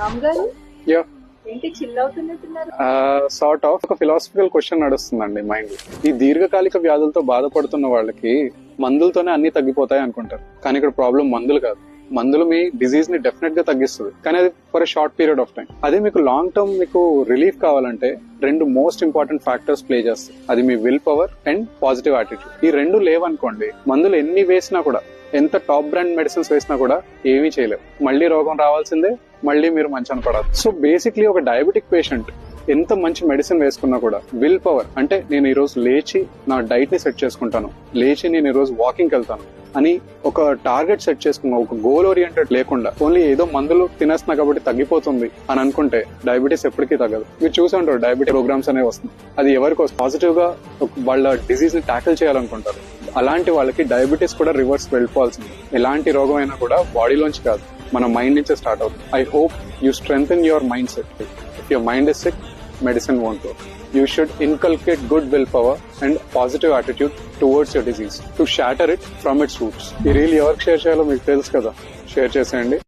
రామ్ గారు? Yeah sort of ఒక philosophical question నడుస్తుందండి మైండ్ ఈ దీర్ఘకాలిక వ్యాధులతో బాధపడుతున్న వాళ్ళకి మందులతోనే అన్ని తగ్గిపోతాయి అనుకుంటారు. కానీ ఇక్కడ ప్రాబ్లం మందులు కాదు. మందులు మీ డిజీజ్ని డెఫినెట్గా తగ్గిస్తుంది. కానీ అది for short period of time అదే మీకు లాంగ్ టర్మ్ మీకు రిలీఫ్ కావాలంటే రెండు మోస్ట్ ఇంపార్టెంట్ ఫ్యాక్టర్స్ ప్లే చేస్తాయి. అది మీ will power and positive attitude ఈ రెండు లేవనుకోండి మందులు ఎన్ని వేసినా కూడా ఎంత టాప్ బ్రాండ్ మెడిసిన్స్ వేసినా కూడా ఏమీ చేయలేవు. మళ్ళీ రోగం రావాల్సిందే మళ్ళీ మీరు మంచి పడాలి. సో బేసిక్లీ ఒక డయాబెటిక్ పేషెంట్ ఎంత మంచి మెడిసిన్ వేసుకున్నా కూడా విల్ పవర్ అంటే నేను ఈరోజు లేచి నా డైట్ని సెట్ చేసుకుంటాను. లేచి నేను ఈరోజు వాకింగ్కి వాకింగ్ వెళ్తాను అని ఒక టార్గెట్ సెట్ చేసుకున్నా ఒక గోల్ ఓరియంటెడ్ లేకుండా ఓన్లీ ఏదో మందులు తినేస్తున్నా కాబట్టి తగ్గిపోతుంది అని అనుకుంటే డయాబెటీస్ ఎప్పటికీ తగ్గదు. మీరు చూసి ఉంటారు ప్రోగ్రామ్స్ అనేవి వస్తుంది అది ఎవరికి పాజిటివ్గా వాళ్ళ డిసీజ్ని ట్యాకిల్ చేయాలనుకుంటారు. అలాంటి వాళ్ళకి డయాబెటీస్ కూడా రివర్స్ వెళ్ళిపోవాల్సింది. ఎలాంటి రోగం అయినా కూడా బాడీలోంచి కాదు. మన మైండ్ నుంచి స్టార్ట్ అవుతుంది. I hope you strength your mindset if your mind is sick medicine won't you should inculcate good will power and positive attitude towards your disease to shatter it from its roots ఈ reel ఎవరికి share చేయాలో మీకు తెలుసు కదా. Share చేసేయండి.